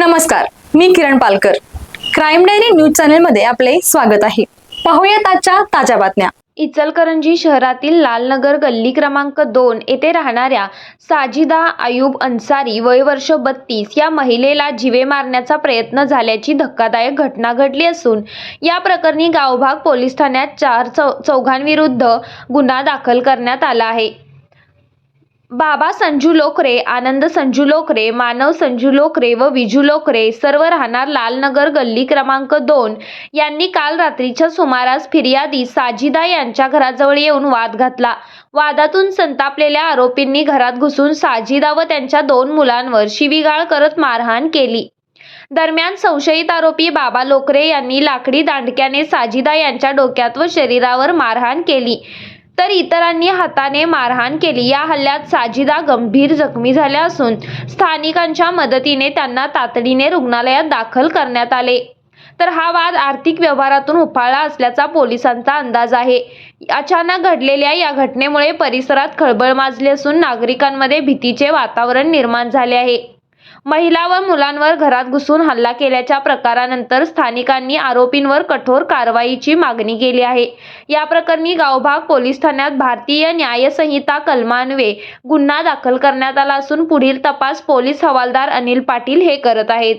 नमस्कार मी Kiran Palkar. Crime diary news चॅनेलमध्ये आपले स्वागत आहे. पाहूयात आजच्या ताज्या बातम्या. इचलकरंजी शहरातील लालनगर गल्ली क्रमांक दोन येथे राहणाऱ्या साजिदा आयुब अन्सारी वय वर्ष बत्तीस या महिलेला जिवे मारण्याचा प्रयत्न झाल्याची धक्कादायक घटना घडली असून या प्रकरणी गावभाग पोलीस ठाण्यात चार चौ चौघांविरुद्ध गुन्हा दाखल करण्यात आला आहे. बाबा संजू लोकरे आनंद संजू लोकरे मानव संजू लोकरे व विजू लोकरे सर्व राहणार लालनगर गल्ली क्रमांक दोन. यांनी काल रात्रीच्या सुमारास फिर्यादी साजिदा यांच्या घराजवळ येऊन वाद घातला. वादातून संतापलेल्या आरोपींनी घरात घुसून साजिदा व त्यांच्या दोन मुलांवर शिवीगाळ करत मारहाण केली. दरम्यान संशयित आरोपी बाबा लोकरे यांनी लाकडी दांडक्याने साजिदा यांच्या डोक्यात व शरीरावर मारहाण केली. तर इतरांनी हाताने मारहाण केली. या हल्ल्यात साजिदा गंभीर जखमी झाल्या असून स्थानिकांच्या मदतीने त्यांना तातडीने रुग्णालयात दाखल करण्यात आले. तर हा वाद आर्थिक व्यवहारातून उफाळला असल्याचा पोलिसांचा अंदाज आहे. अचानक घडलेल्या या घटनेमुळे परिसरात खळबळ माजली असून नागरिकांमध्ये भीतीचे वातावरण निर्माण झाले आहे. महिला व मुलांवर घरात घुसून हल्ला केल्याच्या प्रकारानंतर स्थानिकांनी आरोपींवर कठोर कारवाईची मागणी केली आहे. या प्रकरणी गावभाग पोलीस ठाण्यात भारतीय न्यायसंहिता कलमान्वे गुन्हा दाखल करण्यात आला असून पुढील तपास पोलीस हवालदार अनिल पाटील हे करत आहेत.